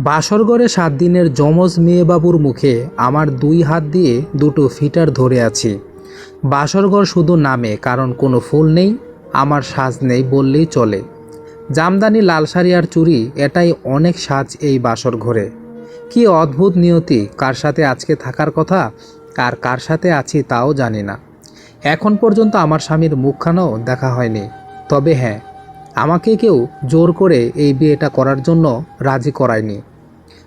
বাসরগড়ে সাত দিনের যমজ মেয়েবাবুর মুখে আমার দুই হাত দিয়ে দুটো ফিটার ধরে আছি। বাসরঘর শুধু নামে, কারণ কোনো ফুল নেই, আমার সাজ নেই বললেই চলে। জামদানি লাল শাড়ি আর চুড়ি, এটাই অনেক সাজ এই বাসর ঘরে কি অদ্ভুত নিয়তি, কার সাথে আজকে থাকার কথা, আর কার সাথে আছি তাও জানি না। এখন পর্যন্ত আমার স্বামীর মুখখানাও দেখা হয়নি। তবে হ্যাঁ আমাকে কেউ জোর করে এই বিয়েটা করার জন্য রাজি করায়নি।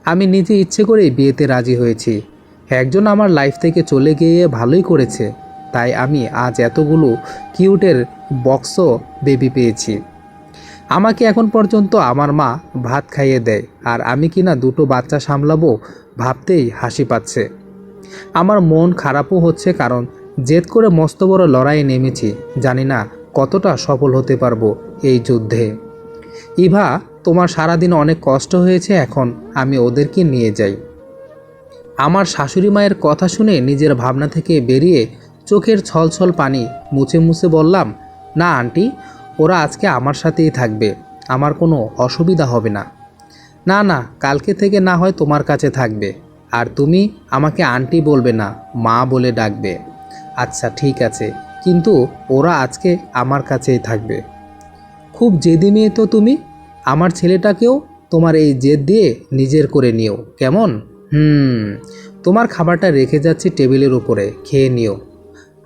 আমি নিজে ইচ্ছে করেই বিয়েতে রাজি হয়েছি। একজন আমার লাইফ থেকে চলে গিয়ে ভালোই করেছে। তাই আমি আজ এতগুলো কিউটের বক্সও বেবি পেয়েছি। আমাকে এখন পর্যন্ত আমার মা ভাত খাইয়ে দেয় আর আমি কিনা দুটো বাচ্চা সামলাবো ভাবতেই হাসি পাচ্ছে। আমার মন খারাপও হচ্ছে কারণ জেদ করে মস্ত বড় লড়াইয়ে নেমেছি, জানি না কতটা সফল হতে পারব এই যুদ্ধে? ইভা, তোমার সারাদিন অনেক কষ্ট হয়েছে, এখন আমি ওদেরকে নিয়ে যাই। আমার শাশুড়ি মায়ের কথা শুনে নিজের ভাবনা থেকে বেরিয়ে চোখের ছলছল পানি মুছে মুছে বললাম, না, আন্টি, ওরা আজকে আমার সাথেই থাকবে, আমার কোনো অসুবিধা হবে না। না না, কালকে থেকে না হয় তোমার কাছে থাকবে, আর তুমি আমাকে আন্টি বলবে না, মা বলে ডাকবে। আচ্ছা ঠিক আছে কিন্তু ওরা আজকে আমার কাছেই থাকবে। খুব জেদি মেয়ে তো তুমি। আমার ছেলেটাকেও তোমার এই জেদ দিয়ে নিজের করে নিও। কেমন? হুম, তোমার খাবারটা রেখে যাচ্ছি টেবিলের উপরে, খেয়ে নিও।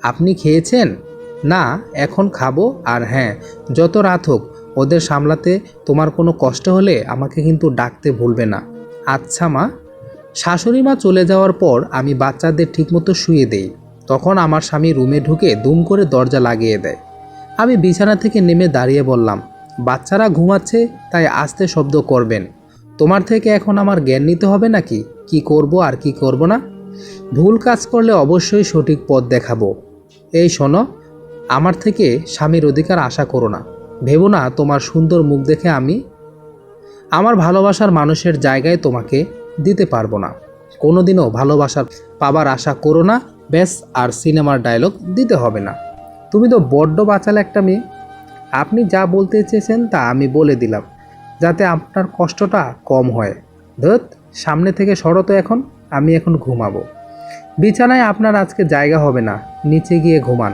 আপনি খেয়েছেন? না, এখন খাব আর হ্যাঁ যত রাত হোক, ওদের সামলাতে তোমার কোনো কষ্ট হলে আমাকে কিন্তু ডাকতে ভুলবে না। আচ্ছা মা, শাশুড়ি মা চলে যাওয়ার পর আমি বাচ্চাদের ঠিকমতো শুয়ে দেই। তখন আমার স্বামী রুমে ঢুকে দুম করে দরজা লাগিয়ে দেয়। আমি বিছানা থেকে নেমে দাঁড়িয়ে বললাম, বাচ্চারা ঘুমাচ্ছে, তাই আস্তে শব্দ করবেন। তোমার থেকে এখন আমার জ্ঞান নিতে হবে নাকি? কি করব আর কি করব না? ভুল কাজ করলে অবশ্যই সঠিক পথ দেখাবো। এই শোনো, আমার থেকে স্বামীর অধিকার আশা করো না। ভেবো না তোমার সুন্দর মুখ দেখে আমি আমার ভালোবাসার মানুষের জায়গায় তোমাকে দিতে পারব না। কোনোদিনও ভালোবাসার পাবার আশা করো না ব্যাস আর সিনেমার ডায়লগ দিতে হবে না। তুমি তো বড্ড বাঁচালে একটা মেয়ে। আপনি যা বলতে চেয়েছেন তা আমি বলে দিলাম, যাতে আপনার কষ্টটা কম হয়। ধত সামনে থেকে সরো তো এখন, আমি এখন ঘুমাবো। বিছানায় আপনার আজকে জায়গা হবে না, নিচে গিয়ে ঘুমান।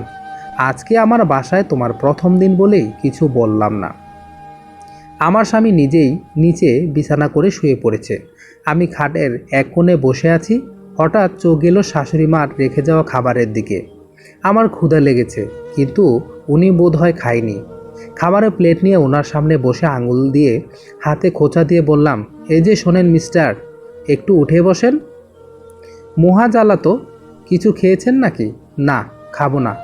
আজকে আমার বাসায় তোমার প্রথম দিন বলেই কিছু বললাম না। আমার স্বামী নিজেই নিচে বিছানা করে শুয়ে পড়েছে। আমি খাটের এক কোণে বসে আছি হঠাৎ চোখ গেল শাশুড়ি মার রেখে যাওয়া খাবারের দিকে। আমার ক্ষুধা লেগেছে, কিন্তু উনি বোধহয় খায়নি। খাবারের প্লেট নিয়ে ওনার সামনে বসে আঙুল দিয়ে হাতে খোঁচা দিয়ে বললাম, এই যে শোনেন মিস্টার, একটু উঠে বসেন। মহা জ্বালা তো, কিছু খেয়েছেন নাকি? না, খাব না।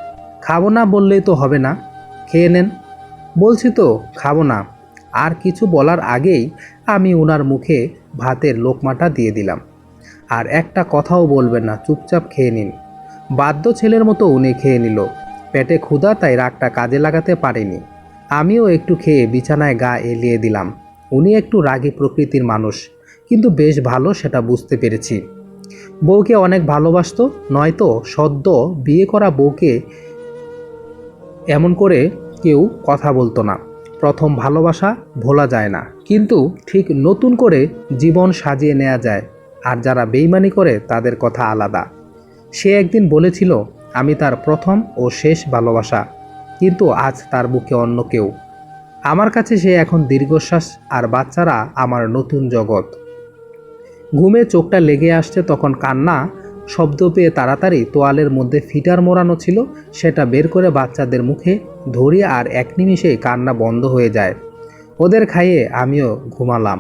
খাব না বললেই তো হবে না, খেয়ে নেন। বলছি তো, খাব না। আর কিছু বলার আগেই আমি ওনার মুখে ভাতের লোকমাটা দিয়ে দিলাম। আর একটা কথাও বলবেন না, চুপচাপ খেয়ে নিন। বাধ্য ছেলের মতো উনি খেয়ে নিল। পেটে ক্ষুধা, তাই রাগটা কাজে লাগাতে পারেনি। আমিও একটু খেয়ে বিছানায় গা এলিয়ে দিলাম। উনি একটু রাগী প্রকৃতির মানুষ, কিন্তু বেশ ভালো সেটা বুঝতে পেরেছি। বউকে অনেক ভালোবাসতো, নয়তো সদ্য বিয়ে করা বউকে এমন করে কেউ কথা বলতো না। প্রথম ভালোবাসা ভোলা যায় না, কিন্তু ঠিক নতুন করে জীবন সাজিয়ে নেওয়া যায়। আর যারা বেইমানি করে তাদের কথা আলাদা। সে একদিন বলেছিল, আমি তার প্রথম ও শেষ ভালোবাসা, কিন্তু আজ তার বুকে অন্য কেউ। আমার কাছে সে এখন দীর্ঘশ্বাস আর বাচ্চারা আমার নতুন জগৎ। ঘুমে চোখটা লেগে আসছে তখন কান্না, শব্দ পেয়ে তাড়াতাড়ি তোয়ালের মধ্যে ফিটার মোড়ানো ছিল, সেটা বের করে বাচ্চাদের মুখে ধরি আর এক নিমিষেই কান্না বন্ধ হয়ে যায়। ওদের খাইয়ে আমিও ঘুমালাম।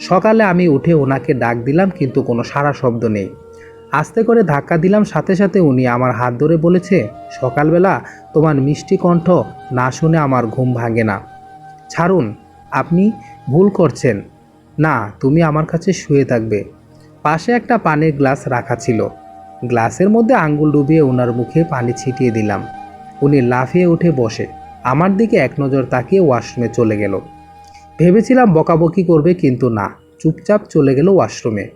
সকালে আমি উঠে ওনাকে ডাক দিলাম, কিন্তু কোনো সারা শব্দ নেই। আস্তে করে ধাক্কা দিলাম, সাথে সাথে উনি আমার হাত ধরে বলেছে, সকালবেলা তোমার মিষ্টি কণ্ঠ না শুনে আমার ঘুম ভাঙে না। ছাড়ুন, আপনি ভুল করছেন। না, তুমি আমার কাছে শুয়ে থাকবে। পাশে একটা পানির গ্লাস রাখা ছিল। গ্লাসের মধ্যে আঙ্গুল ডুবিয়ে ওনার মুখে পানি ছিটিয়ে দিলাম। উনি লাফিয়ে উঠে বসে। আমার দিকে এক নজর তাকিয়ে ওয়াশরুমে চলে গেল। ভেবেছিলাম বকাবকি করবে কিন্তু না চুপচাপ চলে গেল ওয়াশরুমে।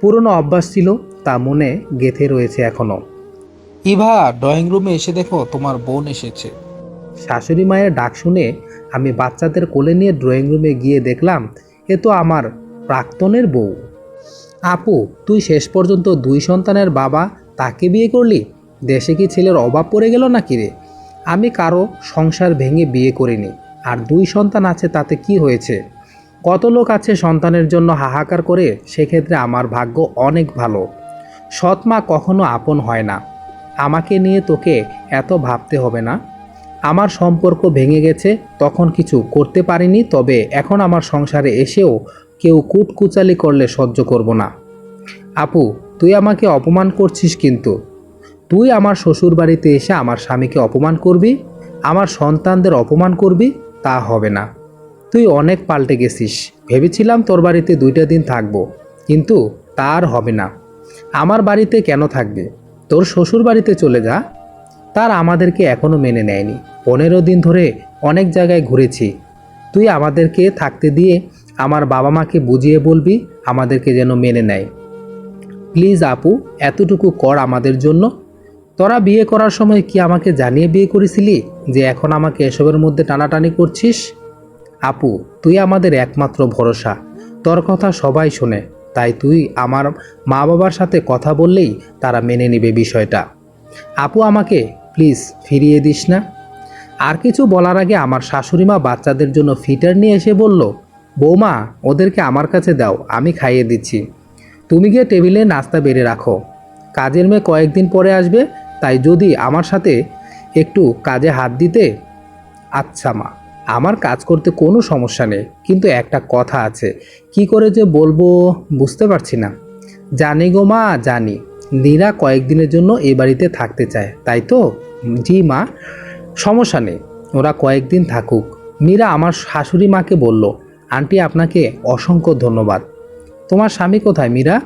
পুরনো অভ্যাস ছিল তা মনে গেথে রয়েছে এখনও ইভা ড্রয়িং রুমে এসে দেখো তোমার বোন এসেছে। শাশুড়ি মায়ের ডাক শুনে আমি বাচ্চাদের কোলে নিয়ে ড্রয়িং রুমে গিয়ে দেখলাম এ তো আমার প্রাক্তনের বউ। আপু তুই শেষ পর্যন্ত দুই সন্তানের বাবা তাকে বিয়ে করলি? দেশে কি ছেলের অভাব পড়ে গেল নাকি রে? আমি কারও সংসার ভেঙে বিয়ে করিনি। আর দুই সন্তান আছে, তাতে কি হয়েছে? কত লোক আছে সন্তানের জন্য হাহাকার করে? সেক্ষেত্রে আমার ভাগ্য অনেক ভালো। সৎ মা কখনো আপন হয় না। আমাকে নিয়ে তোকে এত ভাবতে হবে না। আমার সম্পর্ক ভেঙে গেছে, তখন কিছু করতে পারিনি, তবে এখন আমার সংসারে এসেও কেউ কুটকুচালি করলে সহ্য করব না। আপু, তুই আমাকে অপমান করছিস কিন্তু। তুই আমার শ্বশুর বাড়িতে এসে আমার স্বামীকে অপমান করবি? আমার সন্তানদের অপমান করবি? তা হবে না। তুই অনেক পাল্টে গেছিস। ভেবেছিলাম তোর বাড়িতে দুইটা দিন থাকব, কিন্তু তার হবে না। আমার বাড়িতে কেন থাকবে? তোর শ্বশুর বাড়িতে চলে যা। তার আমাদেরকে এখনও মেনে নেয়নি। পনেরো দিন ধরে অনেক জায়গায় ঘুরেছি। তুই আমাদেরকে থাকতে দিয়ে আমার বাবা মাকে বুঝিয়ে বলবি, আমাদেরকে যেন মেনে নেয়। প্লিজ আপু, এতটুকু কর আমাদের জন্য। তোরা বিয়ে করার সময় কি আমাকে জানিয়ে বিয়ে করেছিলি যে এখন আমাকে এসবের মধ্যে টানাটানি করছিস? আপু, তুই আমাদের একমাত্র ভরসা। তোর কথা সবাই শোনে, তাই তুই আমার মা বাবার সাথে কথা বললেই তারা মেনে নেবে বিষয়টা। আপু, আমাকে প্লিজ ফিরিয়ে দিস না। আর কিছু বলার আগে আমার শাশুড়ি মা বাচ্চাদের জন্য ফিটার নিয়ে এসে বলল, বৌমা, ওদেরকে আমার কাছে দাও, আমি খাইয়ে দিচ্ছি। তুমি গিয়ে টেবিলে নাস্তা বেড়ে রাখো। কাজের মেয়ে কয়েকদিন পরে আসবে তাই যদি আমার সাথে একটু কাজে হাত দিতে? আচ্ছা মা, আমার কাজ করতে কোনো সমস্যা নেই, কিন্তু একটা কথা আছে। কি করে যে বলব বুঝতে পারছি না। জানি গো মা, জানি। নীরা কয়েকদিনের জন্য এ বাড়িতে থাকতে চায়, তাই তো? জি মা, সমস্যা নেই, ওরা কয়েকদিন থাকুক। মীরা আমার শাশুড়ি মাকে বলল, আন্টি, আপনাকে অসংখ্য ধন্যবাদ। তোমার স্বামী কোথায় মীরা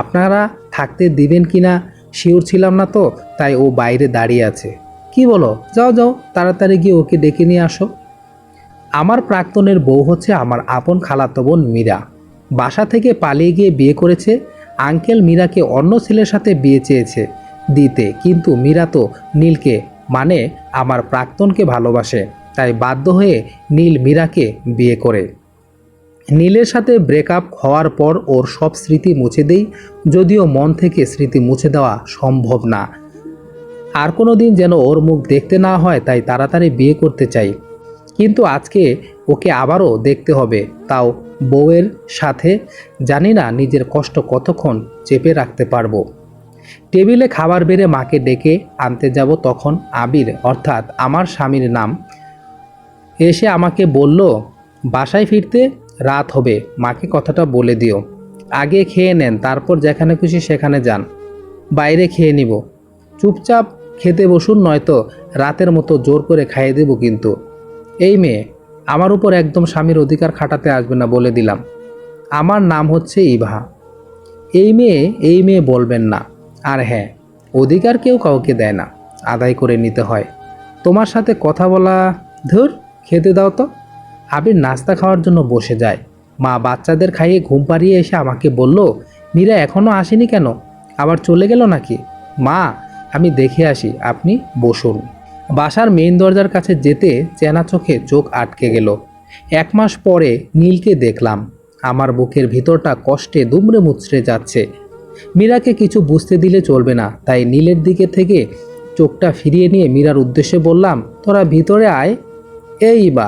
আপনারা থাকতে দিবেন কি না শিওর ছিলাম না তো, তাই ও বাইরে দাঁড়িয়ে আছে। কি বলো? যাও যাও, তাড়াতাড়ি গিয়ে ওকে ডেকে নিয়ে আসো। আমার প্রাক্তনের বউ হচ্ছে আমার আপন খালাতো বোন মীরা। বাসা থেকে পালিয়ে গিয়ে বিয়ে করেছে। আঙ্কেল মীরাকে অন্য ছেলের সাথে বিয়ে চেয়েছে দিতে। কিন্তু মীরা তো নীলকে মানে আমার প্রাক্তনকে ভালোবাসে। তাই বাধ্য হয়ে নীল মীরাকে বিয়ে করে। নীলের সাথে ব্রেকআপ হওয়ার পর ওর সব স্মৃতি মুছে দেই, যদিও মন থেকে স্মৃতি মুছে দেওয়া সম্ভব না। আর কোনো দিন যেন ওর মুখ দেখতে না হয়, তাই তাড়াতাড়ি বিয়ে করতে চাই। কিন্তু আজকে ওকে আবারও দেখতে হবে, তাও বউয়ের সাথে। জানি না নিজের কষ্ট কতক্ষণ চেপে রাখতে পারব। টেবিলে খাবার বেড়ে মাকে ডেকে আনতে যাব তখন আবির, অর্থাৎ আমার স্বামীর নাম। এসে আমাকে বলল, বাসায় ফিরতে রাত হবে, মাকে কথাটা বলে দিও। আগে খেয়ে নেন, তারপর যেখানে খুশি সেখানে যান। বাইরে খেয়ে নিব। চুপচাপ খেতে বসুন নয়তো রাতের মতো জোর করে খাইয়ে দেব কিন্তু। এই মেয়ে, আমার উপর একদম স্বামীর অধিকার খাটাতে আসবে না বলে দিলাম। আমার নাম হচ্ছে ইভা এই মেয়ে এই মেয়ে বলবেন না। আর হ্যাঁ অধিকার কেউ কাউকে দেয় না। আদায় করে নিতে হয়। তোমার সাথে কথা বলা, ধুর, খেতে দাও তো। আবির নাস্তা খাওয়ার জন্য বসে যায়। মা বাচ্চাদের খাইয়ে ঘুম পাড়িয়ে এসে আমাকে বলল, মীরা এখনও আসেনি কেন? আবার চলে গেল নাকি? মা, আমি দেখে আসি, আপনি বসুন। বাসার মেইন দরজার কাছে যেতে চেনা চোখে চোখ আটকে গেল। এক মাস পরে নীলকে দেখলাম। আমার বুকের ভিতরটা কষ্টে দুমড়ে মুচড়ে যাচ্ছে। মীরাকে কিছু বুঝতে দিলে চলবে না, তাই নীলের দিকে থেকে চোখটা ফিরিয়ে নিয়ে মীরার উদ্দেশ্যে বললাম, তোরা ভিতরে আয়। এই বা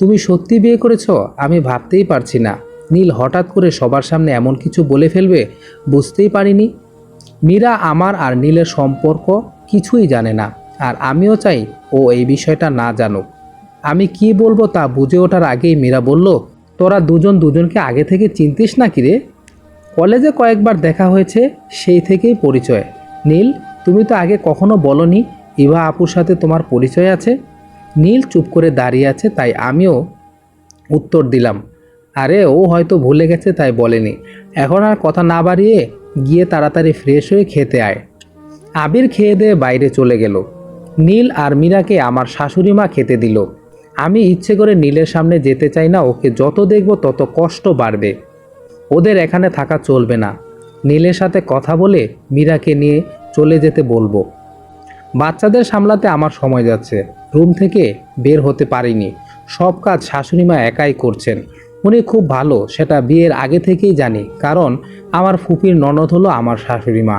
তুমি সত্যি বিয়ে করেছ? আমি ভাবতেই পারছি না। নীল হঠাৎ করে সবার সামনে এমন কিছু বলে ফেলবে বুঝতেই পারিনি। মীরা আমার আর নীলের সম্পর্ক কিছুই জানে না, আর আমিও চাই ও এই বিষয়টা না জানুক। আমি কি বলব তা বুঝে ওঠার আগেই মীরা বলল, তোরা দুজন দুজনকে আগে থেকে চিনতিস না কি রে? কলেজে কয়েকবার দেখা হয়েছে, সেই থেকেই পরিচয়। নীল, তুমি তো আগে কখনো বলনি, ইভা আপুর সাথে তোমার পরিচয় আছে? নীল চুপ করে দাঁড়িয়ে আছে, তাই আমিও উত্তর দিলাম। আরে, ও হয়তো ভুলে গেছে, তাই বলেনি। এখন আর কথা না বাড়িয়ে গিয়ে তাড়াতাড়ি ফ্রেশ হয়ে খেতে আয়। আবির খেয়ে দিয়ে বাইরে চলে গেল। নীল আর মীরাকে আমার শাশুড়ি মা খেতে দিল। আমি ইচ্ছে করে নীলের সামনে যেতে চাই না, ওকে যত দেখব তত কষ্ট বাড়বে। ওদের এখানে থাকা চলবে না। নীলের সাথে কথা বলে মীরাকে নিয়ে চলে যেতে বলব। বাচ্চাদের সামলাতে আমার সময় যাচ্ছে। রুম থেকে বের হতে পারিনি। সব কাজ শাশুড়ি মা একাই করছেন। উনি খুব ভালো, সেটা বিয়ের আগে থেকেই জানি, কারণ আমার ফুপির ননদ হলো আমার শাশুড়ি মা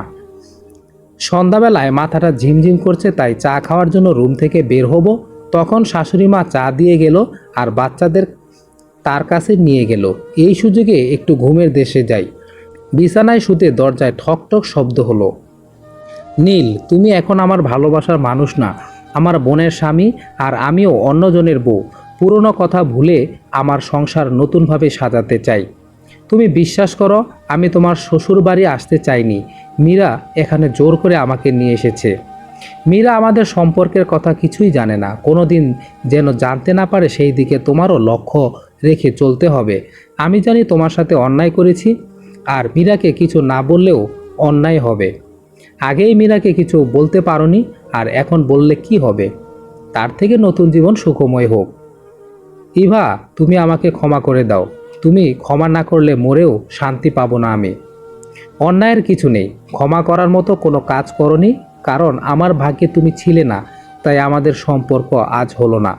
সন্ধ্যাবেলায় মাথাটা ঝিমঝিম করছে, তাই চা খাওয়ার জন্য রুম থেকে বের হব। তখন শাশুড়ি মা চা দিয়ে গেল আর বাচ্চাদের তার কাছে নিয়ে গেল। এই সুযোগে একটু ঘুমের দেশে যাই। বিছানায় শুতে দরজায় ঠক ঠক শব্দ হলো। নীল, তুমি এখন আমার ভালোবাসার মানুষ না। আমার বোনের স্বামী আর আমিও অন্যজনের বউ। পুরনো কথা ভুলে আমার সংসার নতুনভাবে সাজাতে চাই। তুমি বিশ্বাস করো, আমি তোমার শ্বশুর বাড়ি আসতে চাইনি। মীরা এখানে জোর করে আমাকে নিয়ে এসেছে। মীরা আমাদের সম্পর্কের কথা কিছুই জানে না। কোনো দিন যেন জানতে না পারে সেই দিকে তোমারও লক্ষ্য রেখে চলতে হবে। আমি জানি তোমার সাথে অন্যায় করেছি, আর মীরাকে কিছু না বললেও অন্যায় হবে। আগেই মীরাকে কিছু বলতে পারোনি আর এখন বললে কি হবে? তার থেকে নতুন জীবন সুখময় হোক। ইভা, তুমি আমাকে ক্ষমা করে দাও। তুমি ক্ষমা না করলে মরেও শান্তি পাবো না আমি। অন্যায়ের কিছু নেই। ক্ষমা করার মতো কোনো কাজ করনি, কারণ আমার ভাগ্যে তুমি ছিলে না, তাই আমাদের সম্পর্ক আজ হলো না।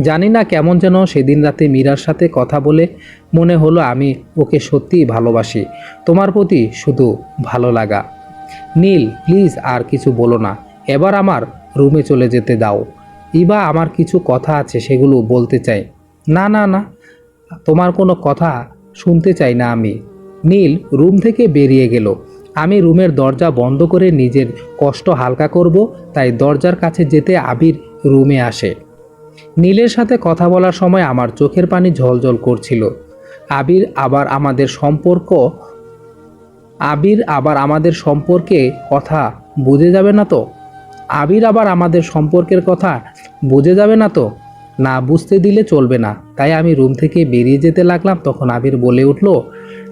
জানি না কেমন যেন সেদিন রাতে মীরার সাথে কথা বলে মনে হলো আমি ওকে সত্যিই ভালোবাসি। তোমার প্রতি শুধু ভালো লাগা। নীল প্লিজ আর কিছু বলো না। এবার আমার রুমে চলে যেতে দাও। ইবা, আমার কিছু কথা আছে, সেগুলো বলতে চাই। না না না, তোমার কোনো কথা শুনতে চাই না আমি। নীল রুম থেকে বেরিয়ে গেল। আমি রুমের দরজা বন্ধ করে নিজের কষ্ট হালকা করব, তাই দরজার কাছে যেতে আবির রুমে আসে। নীলের সাথে কথা বলার সময় আমার চোখের পানি ঝলঝল করছিল। আবির আবার আমাদের সম্পর্ক আবির আবার আমাদের সম্পর্কে কথা বুঝে যাবে না তো? আবির আবার আমাদের সম্পর্কের কথা বুঝে যাবে না তো? না বুঝতে দিলে চলবে না। তাই আমি রুম থেকে বেরিয়ে যেতে লাগলাম, তখন আবির বলে উঠল,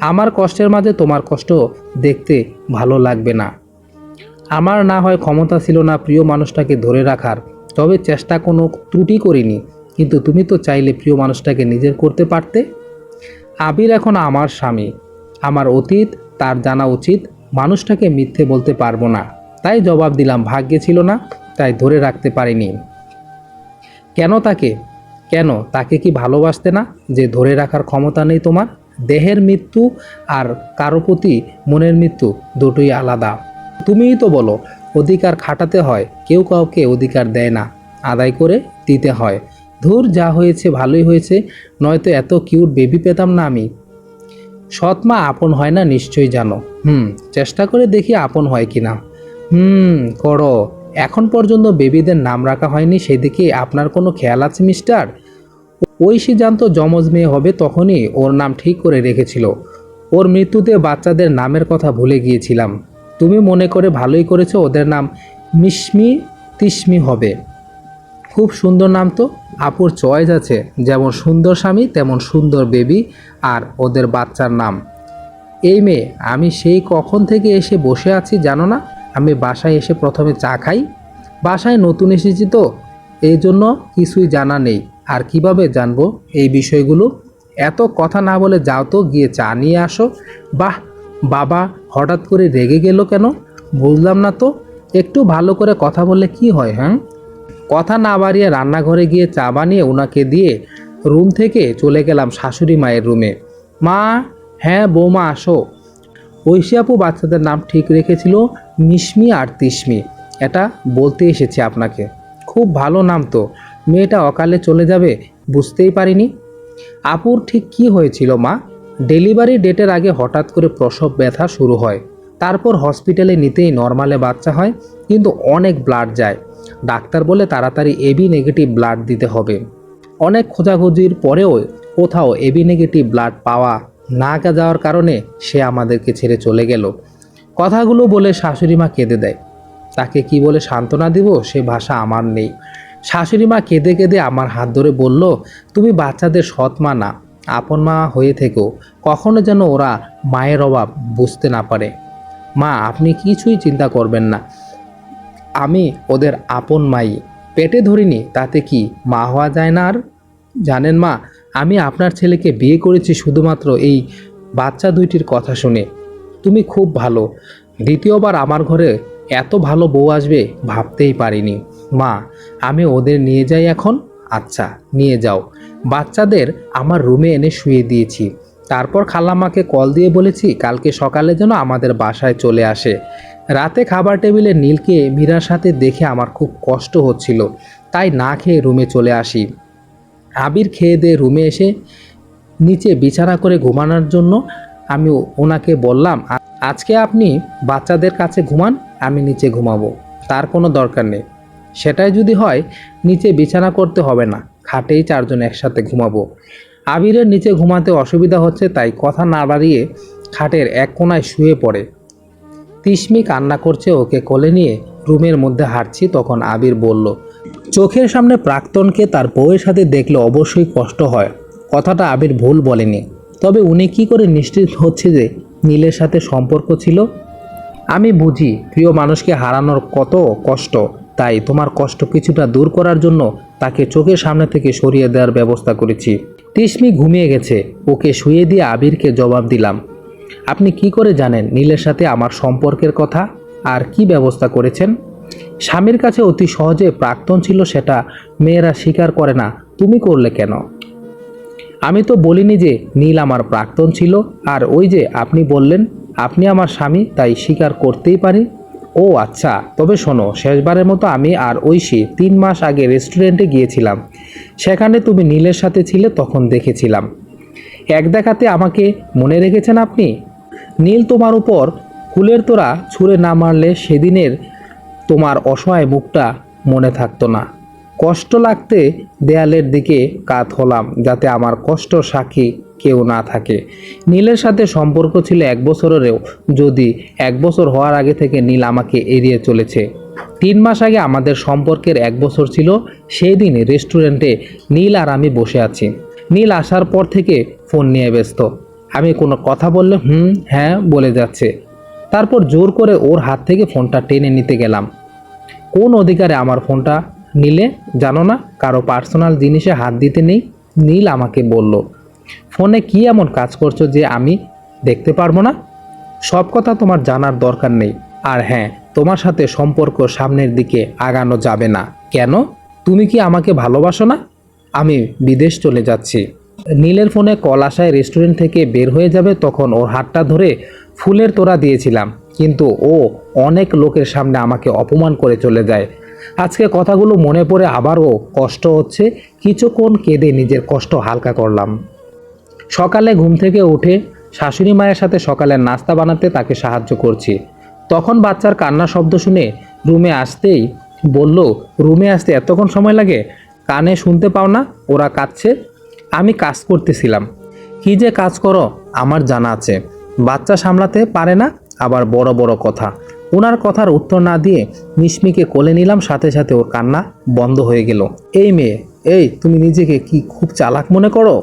আমার কষ্টের মাঝে তোমার কষ্ট দেখতে ভালো লাগবে না। আমার না হয় ক্ষমতা ছিল না প্রিয় মানুষটাকে ধরে রাখার। তবে চেষ্টা কোনো ত্রুটি করিনি। কিন্তু তুমি তো চাইলে প্রিয় মানুষটাকে নিজের করতে পারতে। আবির এখন আমার স্বামী। আমার অতীত তার জানা উচিত, মানুষটাকে মিথ্যে বলতে পারব না। তাই জবাব দিলাম, ভাগ্যে ছিল না, তাই ধরে রাখতে পারিনি। কেন তাকে? কেন তাকে কি ভালোবাসতে না যে ধরে রাখার ক্ষমতা নেই তোমার? দেহের মৃত্যু আর কারও প্রতি মনের মৃত্যু দুটোই আলাদা। তুমিই তো বলো, অধিকার খাটাতে হয়, কেউ কাউকে অধিকার দেয় না, আদায় করে দিতে হয়। ধুর, যা হয়েছে ভালোই হয়েছে, নয়তো এত কিউট বেবি পেতাম না আমি। সৎ মা আপন হয় না নিশ্চয়ই জানো। হুম, চেষ্টা করে দেখি আপন হয় কি না হুম, করো। এখন পর্যন্ত বেবিদের নাম রাখা হয়নি, সেদিকে আপনার কোনো খেয়াল আছে, মিস্টার? ওই সে জানতো যমজ মেয়ে হবে তখনই ওর নাম ঠিক করে রেখেছিল। ওর মৃত্যুতে বাচ্চাদের নামের কথা ভুলে গিয়েছিলাম। তুমি মনে করে ভালোই করেছ, ওদের নাম মিশমি তিসমি হবে। খুব সুন্দর নাম তো। আপুর চয়েস আছে, যেমন সুন্দর স্বামী, তেমন সুন্দর বেবি আর ওদের বাচ্চার নাম। এই মেয়ে, আমি সেই কখন থেকে এসে বসে আছি জানো না? আমি বাসায় এসে প্রথমে চা খাই। বাসায় নতুন এসেছি তো, এই জন্য কিছুই জানা নেই। আর কীভাবে জানব এই বিষয়গুলো? এত কথা না বলে যাও তো, গিয়ে চা নিয়ে আসো। বাহ, বাবা হঠাৎ করে রেগে গেল কেন? বুঝলাম না তো, একটু ভালো করে কথা বললে কি হয় হ্যাঁ? কথা না বাড়িয়ে রান্নাঘরে গিয়ে চা বানিয়ে ওনাকে দিয়ে রুম থেকে চলে গেলাম শাশুড়ি মায়ের রুমে। মা হ্যাঁ বৌমা, আসো। ঐশী আপু বাচ্চাদের নাম ঠিক রেখেছিল মিশমি আর তিসমি এটা বলতে এসেছি আপনাকে। খুব ভালো নাম তো। মেয়েটা অকালে চলে যাবে, বুঝতেই পারিনি। আপুর ঠিক কি হয়েছিল মা? ডেলিভারি ডেটের আগে হঠাৎ করে প্রসব ব্যথা শুরু হয়। তারপর হসপিটালে নিতেই নর্মালে বাচ্চা হয়, কিন্তু অনেক ব্লাড যায়। ডাক্তার বলে তাড়াতাড়ি এবি নেগেটিভ ব্লাড দিতে হবে। অনেক খোঁজাখুঁজির পরেও কোথাও এবি নেগেটিভ ব্লাড পাওয়া না যাওয়ার কারণে সে আমাদেরকে ছেড়ে চলে গেল। কথাগুলো বলে শাশুড়ি মা কেঁদে দেয়। তাকে কি বলে সান্ত্বনা দিব? সে ভাষা আমার নেই। শাশুড়ি মা কেঁদে কেঁদে আমার হাত ধরে বলল, তুমি বাচ্চাদের সৎ মা না, আপন মা হয়ে থেকেও কখনো যেন ওরা মায়ের অভাব বুঝতে না পারে। মা, আপনি কিছুই চিন্তা করবেন না। আমি ওদের আপন মাই। পেটে ধরিনি, তাতে কি মা হওয়া যায় না আর? জানেন মা, আমি আপনার ছেলেকে বিয়ে করেছি শুধুমাত্র এই বাচ্চা দুইটির কথা শুনে। তুমি খুব ভালো। দ্বিতীয়বার আমার ঘরে এত ভালো বউ আসবে ভাবতেই পারিনি। মা, আমি ওদের নিয়ে যাই এখন? আচ্ছা নিয়ে যাও। বাচ্চাদের আমার রুমে এনে শুয়ে দিয়েছি। তারপর খালাম্মাকে কল দিয়ে বলেছি, কালকে সকালে যেন আমাদের বাসায় চলে আসে। রাতে খাবার টেবিলে নীলকে মীরার সাথে দেখে আমার খুব কষ্ট হচ্ছিল, তাই না খেয়ে রুমে চলে আসি। আবির খেয়ে দিয়ে রুমে এসে নিচে বিছানা করে ঘুমানোর জন্য আমি ওনাকে বললাম, আজকে আপনি বাচ্চাদের কাছে ঘুমান, আমি নিচে ঘুমাবো। তার কোনো দরকার নেই। সেটাই যদি হয়, নিচে বিছানা করতে হবে না। খাটেই চারজন একসাথে ঘুমাবো। আবিরের নিচে ঘুমাতে অসুবিধা হচ্ছে তাই কথা না বাড়িয়ে খাটের এক কোনায় শুয়ে পড়ে। তিশমি কান্না করছে ওকে কোলে নিয়ে। রুমের মধ্যে হাঁটছি তখন আবির বলল, চোখের সামনে প্রাক্তনকে তার বউয়ের সাথে দেখলে অবশ্যই কষ্ট হয়। কথাটা আবির ভুল বলেনি। তবে উনি কি করে নিশ্চিত হচ্ছে যে নীলের সাথে সম্পর্ক ছিল? আমি বুঝি প্রিয় মানুষকে হারানোর কত কষ্ট। তাই তোমার কষ্ট কিছুটা দূর করার জন্য তাকে চোখের সামনে থেকে সরিয়ে দেওয়ার ব্যবস্থা করেছি। তিশমি ঘুমিয়ে গেছে। ওকে শুয়ে দিয়ে আবিরকে জবাব দিলাম। আপনি কি করে জানেন নীলের সাথে আমার সম্পর্কের কথা? আর কি ব্যবস্থা করেছেন? স্বামীর কাছে অতি সহজে প্রাক্তন ছিল সেটা মেয়েরা স্বীকার করে না। তুমি করলে কেন? আমি তো বলিনি যে নীল আমার প্রাক্তন ছিল। আর ওই যে আপনি বললেন, আপনি আমার স্বামী, তাই স্বীকার করতেই পারি। ও আচ্ছা তবে শোনো, শেষবারের মতো আমি আর ঐশী তিন মাস আগে রেস্টুরেন্টে গিয়েছিলাম। সেখানে তুমি নীলের সাথে ছিলে, তখন দেখেছিলাম। এক দেখাতে আমাকে মনে রেখেছেন আপনি? নীল তোমার উপর কুলের তোরা ছুঁড়ে না মারলে সেদিনের তোমার অসহায় মুখটা মনে থাকতো না। কষ্ট লাগতে দেয়ালের দিকে কাত হলাম, যাতে আমার কষ্ট সাক্ষী কেউ না থাকে। নীলের সাথে সম্পর্ক ছিল এক বছরেরও। যদি এক বছর হওয়ার আগে থেকে নীল আমাকে এড়িয়ে চলেছে। তিন মাস আগে আমাদের সম্পর্কের এক বছর ছিল, সেই দিন রেস্টুরেন্টে নীল আর আমি বসে আছি। নীল আসার পর থেকে ফোন নিয়ে ব্যস্ত। আমি কোনো কথা বললে হুম হ্যাঁ বলে যাচ্ছে। তারপর জোর করে ওর হাত থেকে ফোনটা টেনে নিতে গেলাম। কোন অধিকারে আমার ফোনটা? নিলে, জানো না, কারও পার্সোনাল জিনিসে হাত দিতে নেই। নীল আমাকে বলল ফোনে কি এমন কাজ করছ যে আমি দেখতে পারব না? সব কথা তোমার জানার দরকার নেই। আর হ্যাঁ তোমার সাথে সম্পর্ক সামনের দিকে আগানো যাবে না। কেন? তুমি কি আমাকে ভালোবাসো না? আমি বিদেশ চলে যাচ্ছি। নীলের ফোনে কল আসায় রেস্টুরেন্ট থেকে বের হয়ে যাবে তখন ওর হাতটা ধরে ফুলের তোড়া দিয়েছিলাম। কিন্তু ও অনেক লোকের সামনে আমাকে অপমান করে চলে যায়। আজকে কথাগুলো মনে পড়ে আবারও কষ্ট হচ্ছে। কিছুক্ষণ কেঁদে নিজের কষ্ট হালকা করলাম। সকালে ঘুম থেকে উঠে শাশুড়ি মায়ের সাথে সকালের নাস্তা বানাতে তাকে সাহায্য করছি। তখন বাচ্চার কান্না শব্দ শুনে রুমে আসতেই বলল, রুমে আসতে এতক্ষণ সময় লাগে? কানে শুনতে পাও না? ওরা কাঁদছে। আমি কাজ করতেছিলাম। কি যে কাজ করো, আমার জানা আছে। বাচ্চা সামলাতে পারে না, আবার বড় বড় কথা ওনার কথার উত্তর না দিয়ে মিশমিকে কোলে নিলাম, সাথে সাথে ওর কান্না বন্ধ হয়ে গেল। এই মেয়ে, এই তুমি নিজেকে কি খুব চালাক মনে করো?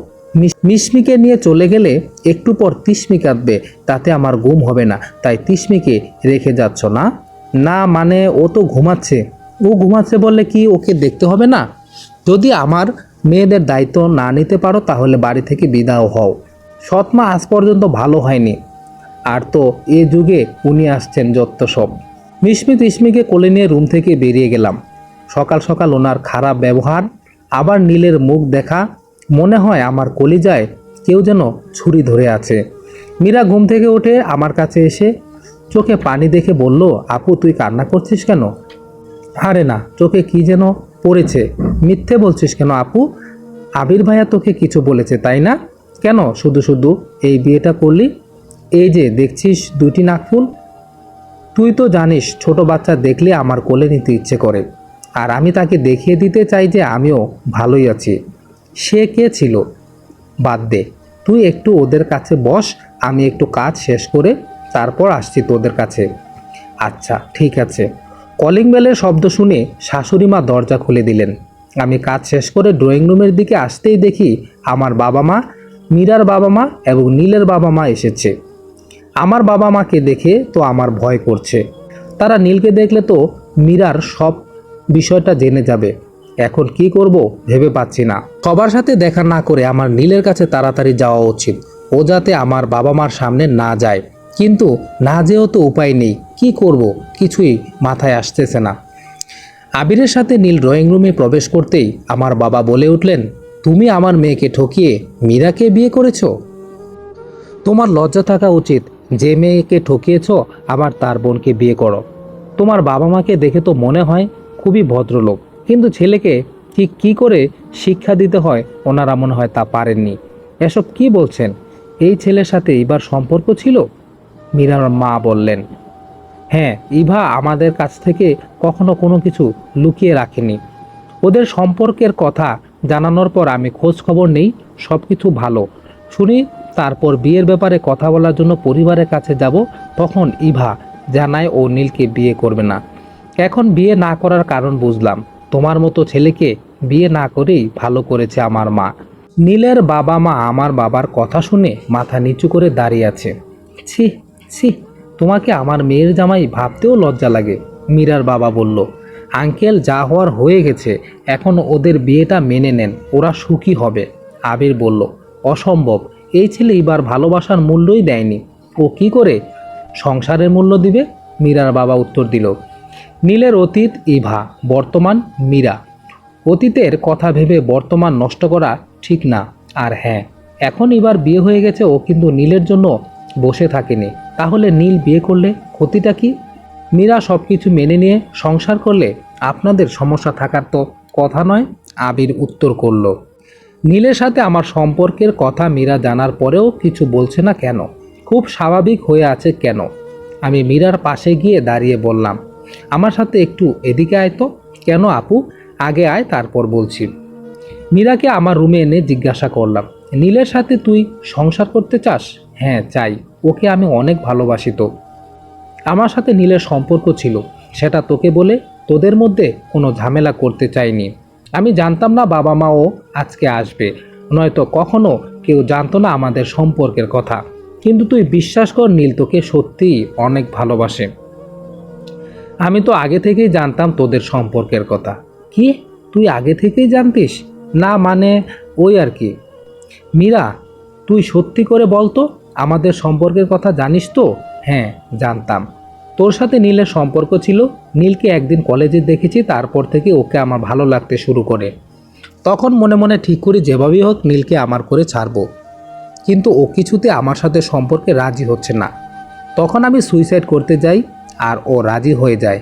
মিশমিকে নিয়ে চলে গেলে একটু পর তিসমি কাঁদবে, তাতে আমার ঘুম হবে না। তাই তিসমিকে রেখে যাচ্ছ না? না মানে ও তো ঘুমাচ্ছে। ও ঘুমাচ্ছে বললে কি ওকে দেখতে হবে না? যদি আমার মেয়েদের দায়িত্ব না নিতে পারো, তাহলে বাড়ি থেকে বিদাও হও। সৎমা আজ পর্যন্ত ভালো হয়নি। আর তো এ যুগে উনি আসছেন যত সব। মিশমি তিসমিকে কোলে নিয়ে রুম থেকে বেরিয়ে গেলাম। সকাল সকাল ওনার খারাপ ব্যবহার, আবার নীলের মুখ দেখা মনে হয় আমার কলিজায় কেউ যেন ছুরি ধরে আছে। মীরা ঘুম থেকে উঠে আমার কাছে এসে চোখে পানি দেখে বলল, আপু, তুই কান্না করছিস কেন? আরে না, চোখে কি যেন পড়েছে? মিথ্যে বলছিস কেন আপু? আবির ভাইয়া তোকে কিছু বলেছে, তাই না? কেন শুধু শুধু এই বিয়েটা করলি? এই যে, দেখছিস দুটি নাকফুল তুই তো জানিস, ছোট বাচ্চা দেখলে আমার কোলে নিতে ইচ্ছে করে। আর আমি তাকে দেখিয়ে দিতে চাই যে আমিও ভালোই আছি। সে কে ছিল? বাদ দে। তুই একটু ওদের কাছে বস, আমি একটু কাজ শেষ করে তারপর আসছি তোদের কাছে। আচ্ছা ঠিক আছে। কলিং বেলের শব্দ শুনে শাশুড়ি মা দরজা খুলে দিলেন। আমি কাজ শেষ করে ড্রয়িং রুমের দিকে আসতেই দেখি আমার বাবা মা, মীরার বাবা মা এবং নীলের বাবা মা এসেছে। আমার বাবা মাকে দেখে তো আমার ভয় করছে। তারা নীলকে দেখলে তো মীরার সব বিষয়টা জেনে যাবে। এখন কি করব ভেবে পাচ্ছি না। সবার সাথে দেখা না করে আমার নীলের কাছে তাড়াতাড়ি যাওয়া উচিত। ও যাতে আমার বাবা মার সামনে না যায়। কিন্তু না যেও তো উপায় নেই। কি করব? কিছুই মাথায় আসতেছে না। আবিরের সাথে নীল ড্রয়িং রুমে প্রবেশ করতেই আমার বাবা বলে উঠলেন, তুমি আমার মেয়েকে ঠকিয়ে মীরাকে বিয়ে করেছ? তোমার লজ্জা থাকা উচিত। যে মেয়েকে ঠকিয়েছ, আবার তার বোনকে বিয়ে করো। তোমার বাবা মাকে দেখে তো মনে হয় খুবই ভদ্রলোক। কিন্তু ছেলেকে ঠিক কী করে শিক্ষা দিতে হয়, ওনারা মনে হয় তা পারেননি। এসব কি বলছেন? এই ছেলের সাথে এবার সম্পর্ক ছিল? মীরার মা বললেন হ্যাঁ ইভা আমাদের কাছ থেকে কখনো কোনো কিছু লুকিয়ে রাখেনি। ওদের সম্পর্কের কথা জানানোর পর আমি খোঁজ খবর নেই, সব কিছু ভালো। শুনি, তারপর বিয়ের ব্যাপারে কথা বলার জন্য পরিবারের কাছে যাব, তখন ইভা জানায় ও নীলকে বিয়ে করবে না। এখন বিয়ে না করার কারণ বুঝলাম। তোমার মতো ছেলেকে বিয়ে না করেই ভালো করেছে আমার মা। নীলের বাবা মা আমার বাবার কথা শুনে মাথা নিচু করে দাঁড়িয়ে আছে। ছি ছি, তোমাকে আমার মেয়ের জামাই ভাবতেও লজ্জা লাগে, মীরার বাবা বলল। আঙ্কেল, যা হওয়ার হয়ে গেছে, এখন ওদের বিয়েটা মেনে নেন, ওরা সুখী হবে, আবির বলল। অসম্ভব, এই ছেলে এবার ভালোবাসার মূল্যই দেয়নি। ও কি করে? সংসারের মূল্য দিবে? মীরার বাবা উত্তর দিল। নীলের অতীত ইভা, বর্তমান মীরা। অতীতের কথা ভেবে বর্তমান নষ্ট করা ঠিক না, আর হ্যাঁ এখন এবার বিয়ে হয়ে গেছে ও কিন্তু নীলের জন্য বসে থাকেনি। তাহলে নীল বিয়ে করলে ক্ষতিটা কি? মীরা সব কিছু মেনে নিয়ে সংসার করলে আপনাদের সমস্যা থাকার তো কথা নয়, আবির উত্তর করল। নীলের সাথে আমার সম্পর্কের কথা মীরা জানার পরেও কিছু বলছে না কেন? খুব স্বাভাবিক হয়ে আছে কেন? আমি মীরার পাশে গিয়ে দাঁড়িয়ে বললাম আমার সাথে একটু এদিকে আয় তো। কেন আপু? আগে আয়, তারপর বলছি। মীরাকে আমার রুমে এনে জিজ্ঞাসা করলাম, নীলের সাথে তুই সংসার করতে চাস? হ্যাঁ চাই। ওকে আমি অনেক ভালোবাসি তো। আমার সাথে নীলের সম্পর্ক ছিল। সেটা তোকে বলে তোদের মধ্যে কোনো ঝামেলা করতে চাইনি। আমি জানতাম না বাবা মাও আজকে আসবে। নয়তো কখনো কেউ জানতো না আমাদের সম্পর্কের কথা। কিন্তু তুই বিশ্বাস কর, নীল তোকে সত্যিই অনেক ভালোবাসে। আমি তো আগে থেকেই জানতাম তোদের সম্পর্কের কথা। কি? তুই আগে থেকেই জানতিস? না মানে ওই আর কি। মীরা, তুই সত্যি করে বলতো আমাদের সম্পর্কের কথা জানিস তো? হ্যাঁ জানতাম। তোর সাথে নীলের সম্পর্ক ছিল। নীলকে একদিন কলেজে দেখেছি, তারপর থেকে ওকে আমার ভালো লাগতে শুরু করে। তখন মনে মনে ঠিক করি যেভাবেই হোক নীলকে আমার করে ছাড়বো। কিন্তু ও কিছুতে আমার সাথে সম্পর্কে রাজি হচ্ছে না। তখন আমি সুইসাইড করতে যাই। আর ও রাজি হয়ে যায়।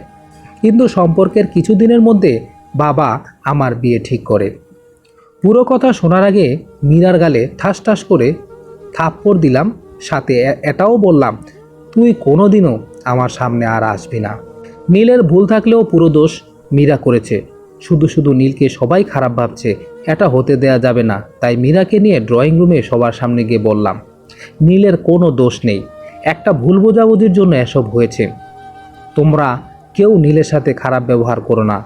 কিন্তু সম্পর্কের কিছুদিনের মধ্যে বাবা আমার বিয়ে ঠিক করে। পুরো কথা শোনার আগে মীরার গালে ঠাস ঠাস করে থাপ্পড় দিলাম, সাথে এটাও বললাম, তুই কোনোদিনও আমার সামনে আর আসবি না। নীলের ভুল থাকলেও পুরো দোষ মীরা করেছে। শুধু শুধু নীলকে সবাই খারাপ ভাবছে, এটা হতে দেয়া যাবে না। তাই মীরাকে নিয়ে ড্রয়িং রুমে সবার সামনে গিয়ে বললাম, নীলের কোনো দোষ নেই। একটা ভুল বোঝাবুঝির জন্য এসব হয়েছে। তোমরা কেউ নীলের সাথে খারাপ ব্যবহার করো না।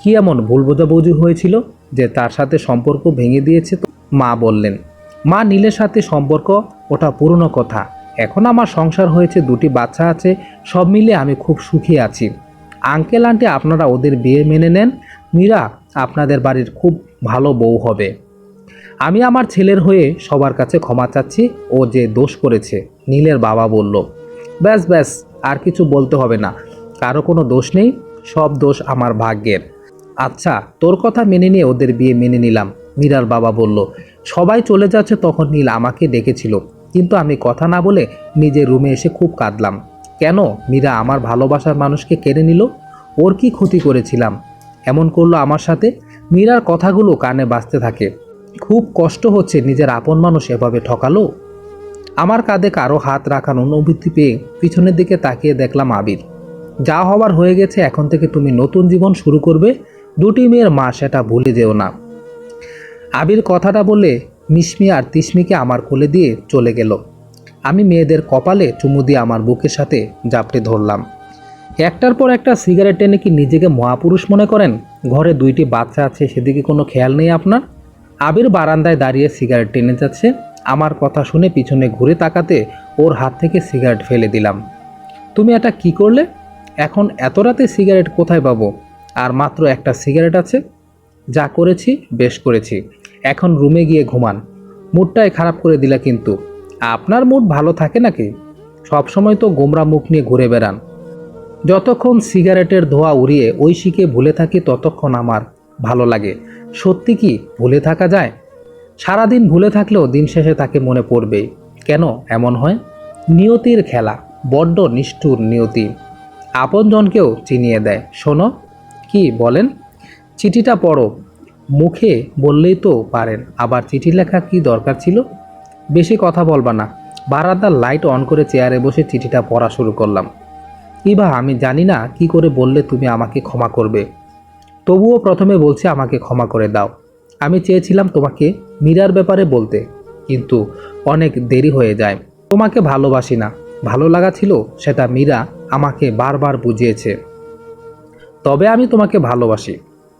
কি এমন ভুল বোঝাবুঝি হয়েছিল যে তার সাথে সম্পর্ক ভেঙে দিয়েছে মা বললেন, মা, নীলের সাথে সম্পর্ক ওটা পুরনো কথা। এখন আমার সংসার হয়েছে, দুটি বাচ্চা আছে, সব মিলে আমি খুব সুখী আছি। আঙ্কেল, আন্টি, আপনারা ওদের বিয়ে মেনে নেন। মীরা, আপনাদের বাড়ির খুব ভালো বউ হবে। আমি আমার ছেলের হয়ে সবার কাছে ক্ষমা চাচ্ছি, ও যে দোষ করেছে। নীলের বাবা বলল, ব্যাস ব্যাস, আর কিছু বলতে হবে না। কারও কোনো দোষ নেই, সব দোষ আমার ভাগ্যের। আচ্ছা তোর কথা মেনে নিয়ে ওদের বিয়ে মেনে নিলাম, মীরার বাবা বলল। সবাই চলে যাচ্ছে তখন নীল আমাকে ডেকেছিল। কিন্তু আমি কথা না বলে নিজের রুমে এসে খুব কাঁদলাম। কেন? মীরা আমার ভালোবাসার মানুষকে কেড়ে নিল? ওর কি ক্ষতি করেছিলাম? এমন করল আমার সাথে? মীরার কথাগুলো কানে বাজতে থাকে। খুব কষ্ট হচ্ছে নিজের আপন মানুষ এভাবে ঠকালো? আমার কাঁধে কারও হাত রাখার অনুভূতি পেয়ে পিছনের দিকে তাকিয়ে দেখলাম আবির। যা হবার হয়ে গেছে, এখন থেকে তুমি নতুন জীবন শুরু করবে। দুটি মেয়ের মা, সেটা ভুলে যেও না। আবির কথাটা বলে মিসমি আর তিসমিকে আমার কোলে দিয়ে চলে গেল। আমি মেয়েদের কপালে চুমু দিয়ে আমার বুকের সাথে জাপটে ধরলাম। একটার পর একটা সিগারেট টেনে কি নিজেকে মহাপুরুষ মনে করেন? ঘরে দুইটি বাচ্চা আছে, সেদিকে কোনো খেয়াল নেই আপনার? আবির বারান্দায় দাঁড়িয়ে সিগারেট টেনে যাচ্ছে। আমার কথা শুনে পিছনে ঘুরে তাকাতে ওর হাত থেকে সিগারেট ফেলে দিলাম। তুমি এটা কি করলে? এখন এত রাতে সিগারেট কোথায় পাবো? আর মাত্র একটা সিগারেট আছে। যা করেছি, বেশ করেছি। এখন রুমে গিয়ে ঘুমান। মুডটাই খারাপ করে দিলা কিন্তু। আপনার মুড ভালো থাকে নাকি? সবসময় তো গোমরা মুখ নিয়ে ঘুরে বেড়ান। যতক্ষণ সিগারেটের ধোঁয়া উড়িয়ে ঐশীকে ভুলে থাকি, ততক্ষণ আমার ভালো লাগে। সত্যি কি ভুলে থাকা যায়? সারাদিন ভুলে থাকলেও দিন শেষে তাকে মনে পড়বেই। কেন এমন হয়? নিয়তির খেলা। বড্ড নিষ্ঠুর নিয়তি। আপনজনকেও চিনিয়ে দেয়। শোনো, কি বলেন? চিঠিটা পড়ো। মুখে বললেই তো পারেন, আবার চিঠি লেখা কি দরকার ছিল? বেশি কথা বলবা না। বারান্দার লাইট অন করে চেয়ারে বসে চিঠিটা পড়া শুরু করলাম। ইভা আমি জানি না কি করে বললে তুমি আমাকে ক্ষমা করবে। তবুও প্রথমে বলছে আমাকে ক্ষমা করে দাও। আমি চেয়েছিলাম তোমাকে মীরার ব্যাপারে বলতে, কিন্তু অনেক দেরি হয়ে যায়। তোমাকে ভালোবাসি না। ভালো লাগা ছিল সেটা মীরা আমাকে বারবার বুঝিয়েছে। তবে আমি তোমাকে ভালোবাসি।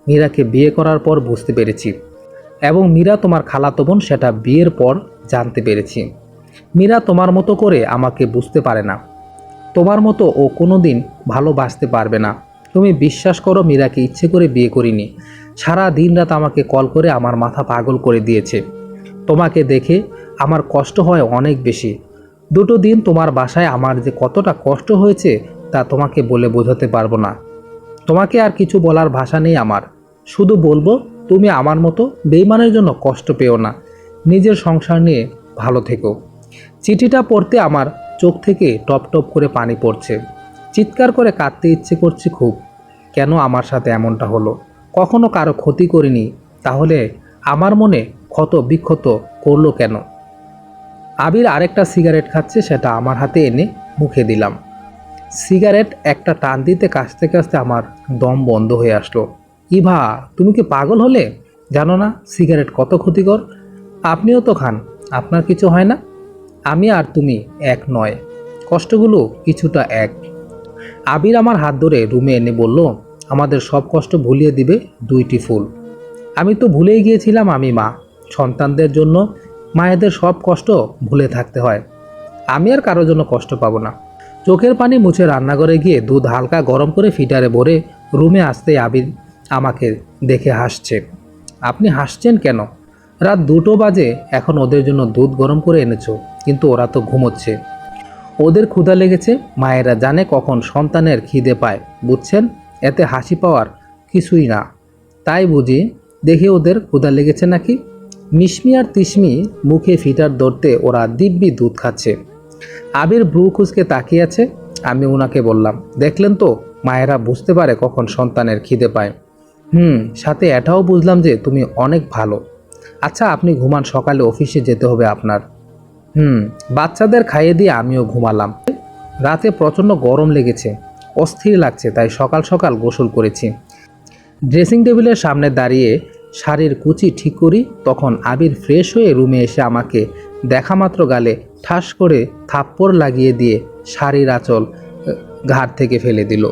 মীরাকে বিয়ে করার পর বুঝতে পেরেছি এবং মীরা তোমার খালাতো বোন সেটা বিয়ের পর জানতে পেরেছি। মীরা তোমার মতো করে আমাকে বুঝতে পারে না। তোমার মতো ও কোনো দিন ভালোবাসতে পারবে না। তুমি বিশ্বাস করো মীরাকে ইচ্ছে করে বিয়ে করিনি। সারা দিন রাত আমাকে কল করে আমার মাথা পাগল করে দিয়েছে। তোমাকে দেখে আমার কষ্ট হয় অনেক বেশি। দুটো দিন তোমার বাসায় আমার যে কতটা কষ্ট হয়েছে তা তোমাকে বলে বোঝাতে পারব না। তোমাকে আর কিছু বলার ভাষা নেই আমার। শুধু বলব, তুমি আমার মতো বেইমানের জন্য কষ্ট পেও না। নিজের সংসার নিয়ে ভালো থেকো। চিঠিটা পড়তে আমার চোখ থেকে টপ টপ করে পানি পড়ছে। চিৎকার করে কাঁদতে ইচ্ছে করছে খুব। কেন আমার সাথে এমনটা হলো? কখনো কারও ক্ষতি করিনি। তাহলে আমার মনে ক্ষত বিক্ষত করল কেন? আবির আরেকটা সিগারেট খাচ্ছে, সেটা আমার হাতে এনে মুখে দিলাম। সিগারেট একটা টান দিতে কাশতে কাশতে আমার দম বন্ধ হয়ে আসলো। ইভা, তুমি কি পাগল হলে? জানো না, সিগারেট কত ক্ষতিকর? আপনিও তো খান, আপনার কিছু হয় না। আমি আর তুমি এক নয়, কষ্টগুলো কিছুটা এক। আবির আমার হাত ধরে রুমে এনে বলল, আমাদের সব কষ্ট ভুলিয়ে দিবে দুইটি ফুল। আমি তো ভুলেই গিয়েছিলাম আমি, মা। সন্তানদের জন্য মায়েদের সব কষ্ট ভুলে থাকতে হয়। আমি আর কারোর জন্য কষ্ট পাবো না। চোখের পানি মুছে রান্নাঘরে গিয়ে দুধ হালকা গরম করে ফিটারে ভরে রুমে আসতে আবির আমাকে দেখে হাসছে। আপনি হাসছেন কেন? রাত দুটো বাজে, এখন ওদের জন্য দুধ গরম করে এনেছো, কিন্তু ওরা তো ঘুমোচ্ছে। ওদের ক্ষুধা লেগেছে, মায়েরা জানে কখন সন্তানের খিদে পায়, বুঝছেন? এতে হাসি পাওয়ার কিছুই না। তাই বুঝি, দেখে ওদের ক্ষুধা লেগেছে নাকি? মিশমি আর তিসমি মুখে ফিটার ধরতে ওরা দিব্যি দুধ খাচ্ছে। আবির ব্রু খুসকে তাকিয়ে আছে। আমি ওনাকে বললাম, দেখলেন তো, মায়েরা বুঝতে পারে কখন সন্তানের খিদে পায়। হুম, সাথে এটাও বুঝলাম যে তুমি অনেক ভালো। আচ্ছা আপনি ঘুমান, সকালে অফিসে যেতে হবে আপনার। হুম, বাচ্চাদের খাইয়ে দিয়ে আমিও ঘুমালাম। রাতে প্রচণ্ড গরম লেগেছে, অস্থির লাগছে, তাই সকাল সকাল গোসল করেছি। ড্রেসিং টেবিলের সামনে দাঁড়িয়ে শাড়ির কুচি ঠিক করি, তখন আবির ফ্রেশ হয়ে রুমে এসে আমাকে দেখা মাত্র গালে ঠাস করে থাপ্পড় লাগিয়ে দিয়ে শাড়ির আঁচল ঘাট থেকে ফেলে দিল।